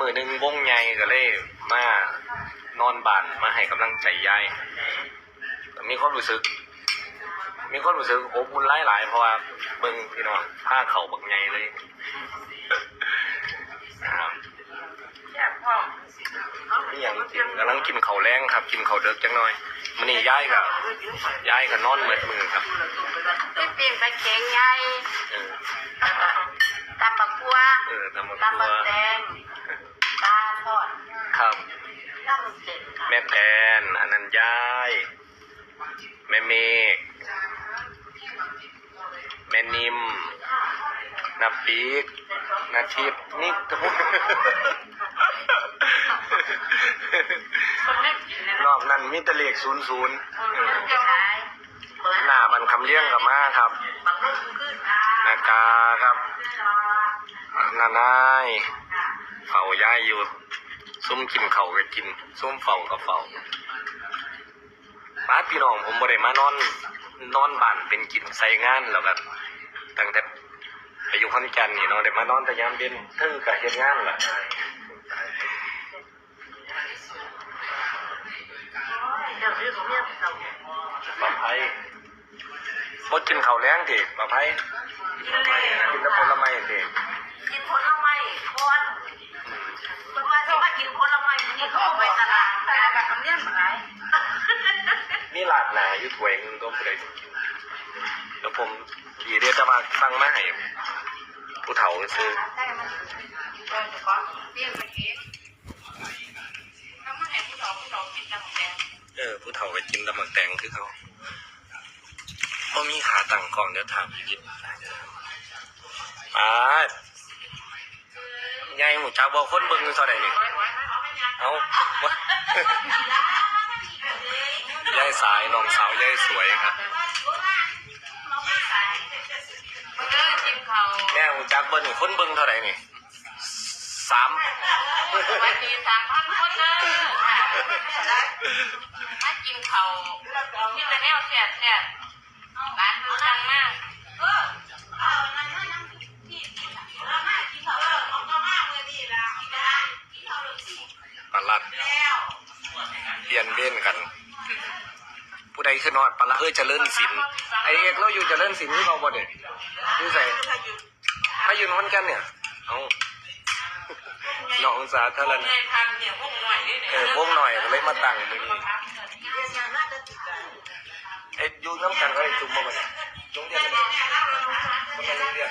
มือหนึ่งวงใหญ่ก็เลยมานอนบ้านมาให้กำลังใจยายมีความรู้สึก มีความรู้สึกอบอุ่นหลายๆเพราะว่าเบิ่งพี่น้องผ้าเข่าบักใหญ่เลยนะครับอยากพ่อนี่อย่างกินกำลังกินข้าวแรงครับ กินข้าวเด็กจังหน่อยมันนี่ย้ายกับย้ายกับนอนเหมือนมือครับพี่เปลี่ยนไปเก่งไงเออตำบักกัวเออตำบักตำตับัวกแดงตาทอด ครับ น้ำเจ็ดค่ะ แม่แตนอันนั้นยาย แม่เมฆแม่นิมนับปีกนาทิพนี่คนไม่กินรอบนั้นมีแตะเลขศูนย์ศูนย์หน้ามันคำเลี้ยงกับมาครับนากาครับนานายเฝ้าย้ายอยู่ ซุ่มกินเขาวก็กินซุ่มเฝ้าก็เฝ้าป้าดพี่น้องผมบ่ได้มานอนนอนบ้านเป็นกินใส่งานแล้วก็ตั้งแต่ไปอยู่ขอนแก่นนี่เนาะได้มานอนแต่ยามเย็นเทึ่งกับเฮ็ดงานล่ะเดี๋ยวนี้ผมเนี่ยเราปลาไผ่บ่กินข้าวแล้งติปลาไผ่กินเลยกินแต่ผลไม้ติกินผลไม้คนคนว่าจะมากินผลไม้นี่เขาไปตลาดตลาดแบบคำเนี้ย หลายมีลาดหนาอยู่ถวยหนึงก็ผู้ใดสิกินแล้วผมขี่เรียกจะมาสั่งมาให้ผู้เฒ่าซื้อได้มันเออขอเปลี่ยนไปเองถ้ามันเห็นผู้สาผู้สากินน้ำแดงเออผู้เฒ่าไปกินตะหมักแตงคือเขาพอมีขาตั้งกล่องเดี๋ยวถามยิบอ่ายายหมูจักบอกคนเบิ่งอยู่เท่าไหร่นี่ เอาวะยายสายน้องสาวยายสวยครับเออกินเขาแม่หมูจักเบิ่งคนเบิ่งเท่าไหร่นี่สามวันนี้สามพันคนเลยค่ะถ้ากินเขาที่จะแนวแสบแสบร้านดูดังมาก ปลาลัด เปลี่ยนเล่นกัน ผู้ใดคือนอดปลาละเอ้ยเจริญศิลป์ไอเอกเราอยู่เจริญศิลป์ที่เราบ่เด็ดดูใส่ถ้าอยู่นอนกันเนี่ยเอาน้องสาธารณะในพันเนี่ยพวกหน่อยนี่เออวงหน่อยก็เลยมาตั้งมือนี้ไอ้อยู่น้ำกันก็ไอ้จุ่มมาบ่เนี่ยโรงเรียนอะไรโรงเรียนโรงเรียน